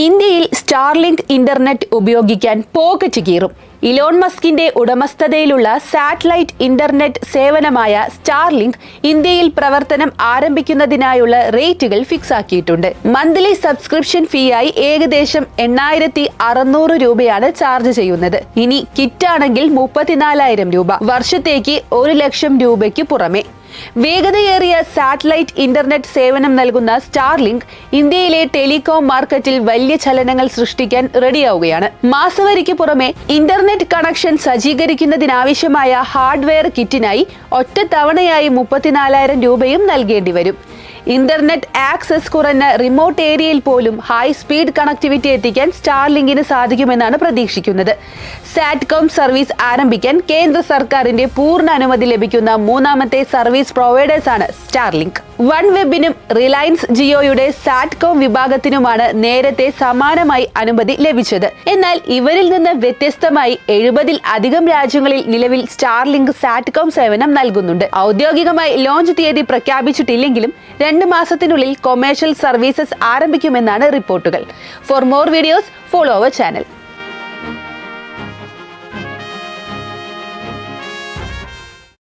ഇന്ത്യയിൽ Starlink internet ഉപയോഗിക്കാൻ pocket കീറും. ഇലോൺ മസ്കിന്റെ ഉടമസ്ഥതയിലുള്ള സാറ്റലൈറ്റ് ഇന്റർനെറ്റ് സേവനമായ സ്റ്റാർലിങ്ക് ഇന്ത്യയിൽ പ്രവർത്തനം ആരംഭിക്കുന്നതിനായുള്ള റേറ്റുകൾ ഫിക്സ് ആക്കിയിട്ടുണ്ട് മന്ത്ലി സബ്സ്ക്രിപ്ഷൻ ഫീയായി ഏകദേശം എണ്ണായിരത്തി അറുന്നൂറ് രൂപയാണ് ചാർജ് ചെയ്യുന്നത്. ഇനി കിറ്റാണെങ്കിൽ മുപ്പത്തിനാലായിരം രൂപ. വർഷത്തേക്ക് ഒരു ലക്ഷം രൂപയ്ക്ക് പുറമെ. വേഗതയേറിയ സാറ്റലൈറ്റ് ഇന്റർനെറ്റ് സേവനം നൽകുന്ന സ്റ്റാർലിങ്ക് ഇന്ത്യയിലെ ടെലികോം മാർക്കറ്റിൽ വലിയ ചലനങ്ങൾ സൃഷ്ടിക്കാൻ റെഡിയാവുകയാണ്. മാസവരിക്ക് പുറമെ ഇന്റർനെറ്റ് കണക്ഷൻ സജ്ജീകരിക്കുന്നതിനാവശ്യമായ ഹാർഡ്വെയർ കിറ്റിനായി ഒറ്റത്തവണയായി മുപ്പത്തിനാലായിരം രൂപയും നൽകേണ്ടി വരും. ഇന്റർനെറ്റ് ആക്സസ് കുറഞ്ഞ റിമോട്ട് ഏരിയയിൽ പോലും ഹൈ സ്പീഡ് കണക്ടിവിറ്റി എത്തിക്കാൻ സ്റ്റാർലിങ്കിന് സാധിക്കുമെന്നാണ് പ്രതീക്ഷിക്കുന്നത്. സാറ്റ്കോം സർവീസ് ആരംഭിക്കാൻ കേന്ദ്ര സർക്കാരിന്റെ പൂർണ അനുമതി ലഭിക്കുന്ന മൂന്നാമത്തെ സർവീസ് പ്രൊവൈഡേഴ്സാണ് സ്റ്റാർലിങ്ക് വൺ വെബിനും റിലയൻസ് ജിയോയുടെ സാറ്റ്കോം വിഭാഗത്തിനുമാണ് നേരത്തെ സമാനമായി അനുമതി ലഭിച്ചത്. എന്നാൽ ഇവരിൽ നിന്ന് വ്യത്യസ്തമായി എഴുപതിൽ അധികം രാജ്യങ്ങളിൽ നിലവിൽ സ്റ്റാർലിങ്ക് സാറ്റ്കോം സേവനം നൽകുന്നുണ്ട്. ഔദ്യോഗികമായി ലോഞ്ച് തീയതി പ്രഖ്യാപിച്ചിട്ടില്ലെങ്കിലും രണ്ട് മാസത്തിനുള്ളിൽ കൊമേഴ്ഷ്യൽ സർവീസസ് ആരംഭിക്കുമെന്നാണ് റിപ്പോർട്ടുകൾ. For more videos follow our channel.